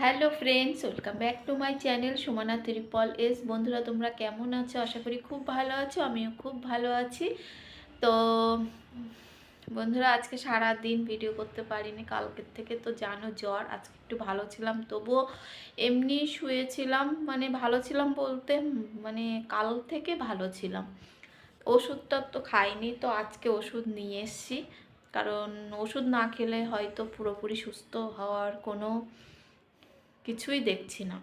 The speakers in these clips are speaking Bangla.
Hello friends welcome back to my channel Sumana triple S বন্ধুরা, তোমরা কেমন আছো? আশা করি খুব ভালো আছো, আমিও খুব ভালো আছি। তো, বন্ধুরা, আজকে সারা দিন ভিডিও করতে পারিনি, কালকের থেকে তো জানো জ্বর, আজকে একটু ভালো ছিলাম, তবুও এমনি শুয়েছিলাম মানে ভালো ছিলাম বলতে মানে কাল থেকে ভালো ছিলাম। ওষুধটা তো খাইনি, তো আজকে ওষুধ নিয়ে এসেছি, কারণ ওষুধ না খেলে হয়তো পুরোপুরি সুস্থ হওয়ার কোনো কিছুই দেখছি না।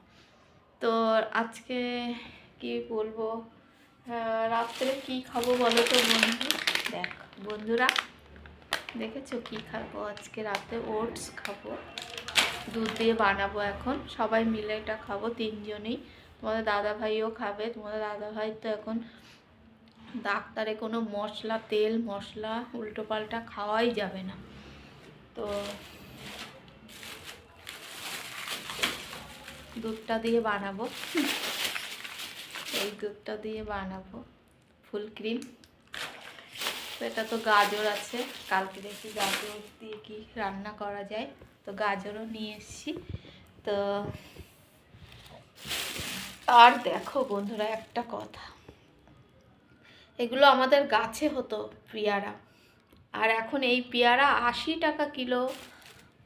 তো আজকে কি বলব? রাত্রে কি খাব বলো তো বন্ধু? দেখ, বন্ধুরা, দেখেছ কি খাব? আজকে রাতে ওটস খাব। দুধ দিয়ে বানাবো এখন। সবাই মিলে এটা খাব, তিনজনেই। তোমাদের দাদা ভাইও খাবে। তোমাদের দাদা ভাই তো এখন ডাক্তারে কোনো মশলা, তেল, মশলা উল্টোপাল্টা খাওয়াই যাবে না। তো দুধটা দিয়ে বানাবো। এই দুধটা দিয়ে বানাবো। Full cream. তো এটা তো গাজর আছে। কালকে দেখি গাজর দিয়ে কি রান্না করা যায়। তো গাজরও নিয়ে এসেছি। তো আর দেখো বন্ধুরা একটা কথা। এগুলো আমাদের গাছে হতো পেয়ারা। আর এখন এই পেয়ারা আশি টাকা কিলো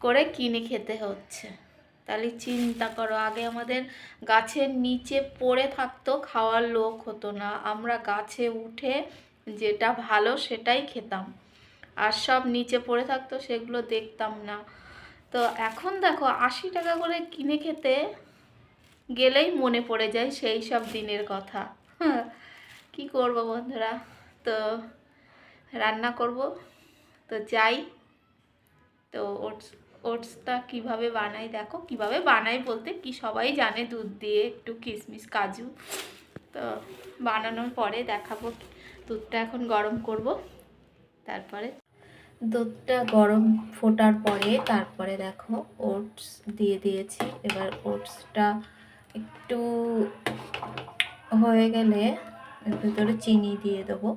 করে কিনে খেতে হচ্ছে। তাহলে চিন্তা করো, আগে আমাদের গাছের নিচে পড়ে থাকতো, খাওয়ার লোক হতো না। আমরা গাছে উঠে যেটা ভালো সেটাই খেতাম। আর সব নিচে পড়ে থাকতো, সেগুলো দেখতাম না। তো এখন দেখো, আশি টাকা করে কিনে খেতে গেলেই মনে পড়ে যায় সেই সব দিনের কথা। কি করব বন্ধুরা? তো রান্না করব। তো যাই। তো ওটস ওটসটা কীভাবে বানাই দেখো, কীভাবে বানাই বলতে কি সবাই জানে, দুধ দিয়ে একটু কিশমিশ, কাজু। তো বানানোর পরে দেখাবো দুধটা এখন গরম করব, তারপরে দুধটা গরম ফোটার পরে তারপরে দেখো ওটস দিয়ে দিয়েছি। এবার ওটসটা একটু হয়ে গেলে ভেতরে চিনি দিয়ে দেবো।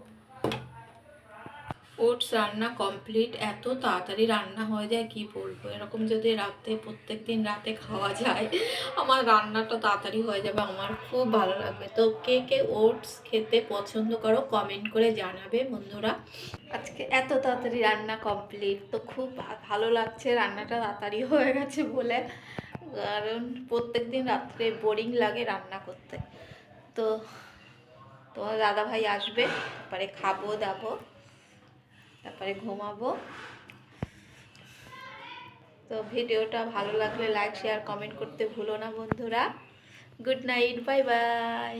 ওটস রান্না কমপ্লিট এত তাড়াতাড়ি রান্না হয়ে যায়, কি বলব? এরকম যদি রাতে প্রত্যেক দিন রাতে খাওয়া যায়, আমার রান্নাটা তাড়াতাড়ি হয়ে যাবে, আমার খুব ভালো লাগবে। তো কে কে ওটস খেতে পছন্দ করো কমেন্ট করে জানাবে বন্ধুরা। আজকে এত তাড়াতাড়ি রান্না কমপ্লিট তো খুব ভালো লাগছে, রান্নাটা তাড়াতাড়ি হয়ে গেছে বলে। কারণ প্রত্যেক দিন রাত্রে বোরিং লাগে রান্না করতে। তো তোমার দাদা ভাই আসবে তারপরে খাব, দাবো। তারপরে ঘুমাবো। তো ভিডিওটা ভালো লাগলে লাইক শেয়ার কমেন্ট করতে ভুলো না বন্ধুরা। Good night bye bye